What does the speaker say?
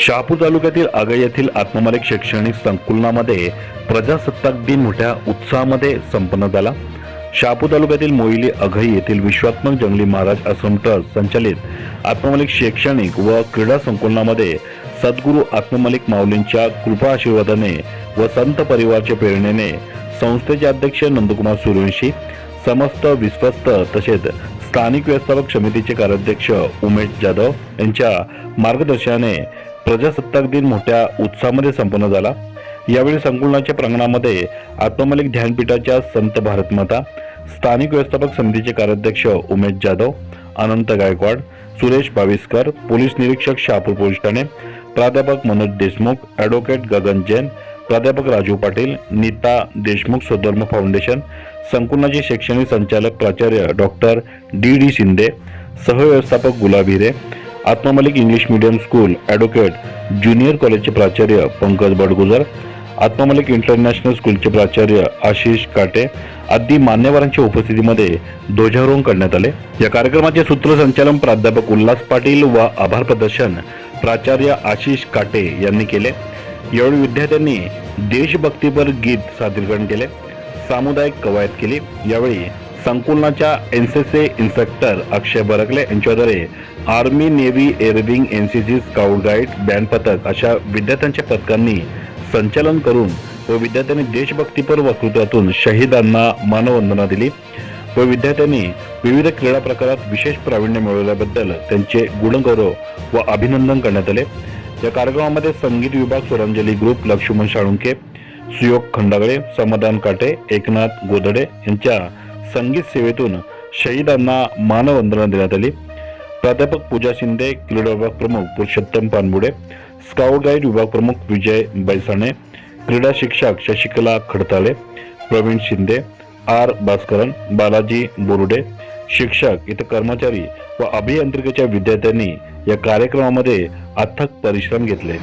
शहापूर तालुक्यातील आगळ येथील आत्ममालिक शैक्षणिक संकुलनामध्ये प्रजासत्ताक दिन मोठ्या उत्साहामध्ये संपन्न झाला. शहापूर तालुक्यातील मोहिली अघई येथील विश्वात्मक जंगली महाराज आश्रम ट्रस्ट संचालित आत्ममालिक शैक्षणिक व क्रीडा संकुलनामध्ये सद्गुरू आत्ममालिक माऊलींच्या कृपा आशीर्वादाने व संत परिवारच्या प्रेरणेने संस्थेचे अध्यक्ष नंदकुमार सूर्यवंशी समस्त विश्वस्त तसेच स्थानिक व्यवस्थापक समितीचे कार्याध्यक्ष उमेश जाधव यांच्या मार्गदर्शनाने प्रजासत्ताक दिन मोठ्या उत्साहामध्ये संपन्न झाला. यावेळी संकुलनाच्या प्रांगणामध्ये आत्ममलिक ध्यानपीठाच्या संत भारतमाता स्थानिक व्यवस्थापक समितीचे कार्याध्यक्ष उमेश जाधव अनंत गायकवाड सुरेश बाविस्कर पोलीस निरीक्षक शहापूर पोलीस ठाणे प्राध्यापक मनोज देशमुख ॲडव्होकेट गगन जैन प्राध्यापक राजू पाटील नीता देशमुख स्वधर्म फाउंडेशन संकुलनाचे शैक्षणिक संचालक प्राचार्य doctor D D Shinde सहव्यवस्थापक Gulab Hire Atmamalik English medium school advocate junior कॉलेजचे प्राचार्य पंकज बडगुजर आत्ममालिक इंटरनॅशनल स्कूलचे प्राचार्य आशिष काटे आदी मान्यवरांच्या उपस्थितीमध्ये ध्वजारोहण करण्यात आले. या कार्यक्रमाचे सूत्रसंचालन प्राध्यापक उल्हास पाटील व आभार प्रदर्शन प्राचार्य आशिष काटे यांनी केले. यावेळी विद्यार्थ्यांनी देशभक्तीपर गीत सादरीकरण केले. सामुदायिक कवायत केली. यावेळी संकुलनाच्या N C C inspector Akshay Barkale यांच्याद्वारे army navy air wing N C scout guide band पथक अशा विद्यार्थ्यांच्या पथकांनी संचालन करून व विद्यार्थ्यांनी देशभक्तीपर वक्तृत्वातून शहीदांना मानवंदना दिली. व विद्यार्थ्यांनी विविध क्रीडा प्रकारात विशेष प्रावीण्य मिळवल्याबद्दल त्यांचे गुणगौरव व अभिनंदन करण्यात आले. या कार्यक्रमामध्ये संगीत विभाग स्वरांजली ग्रुप लक्ष्मण साळुंके सुयोग खंडागळे समाधान काटे एकनाथ गोधडे यांच्या संगीत सेवेतून शहीदांना मानवंदना देण्यात आली. प्राध्यापक पूजा शिंदे क्रीडा विभाग प्रमुख पुरुषोत्तम पानबुडे स्काउट गाईड विभाग प्रमुख विजय बैसाणे क्रीडा शिक्षक शशिकला खडताळे प्रवीण शिंदे आर भास्करन बालाजी बोरुडे शिक्षक इतर कर्मचारी व अभियांत्रिकेच्या विद्यार्थ्यांनी या कार्यक्रमामध्ये अथक परिश्रम घेतले.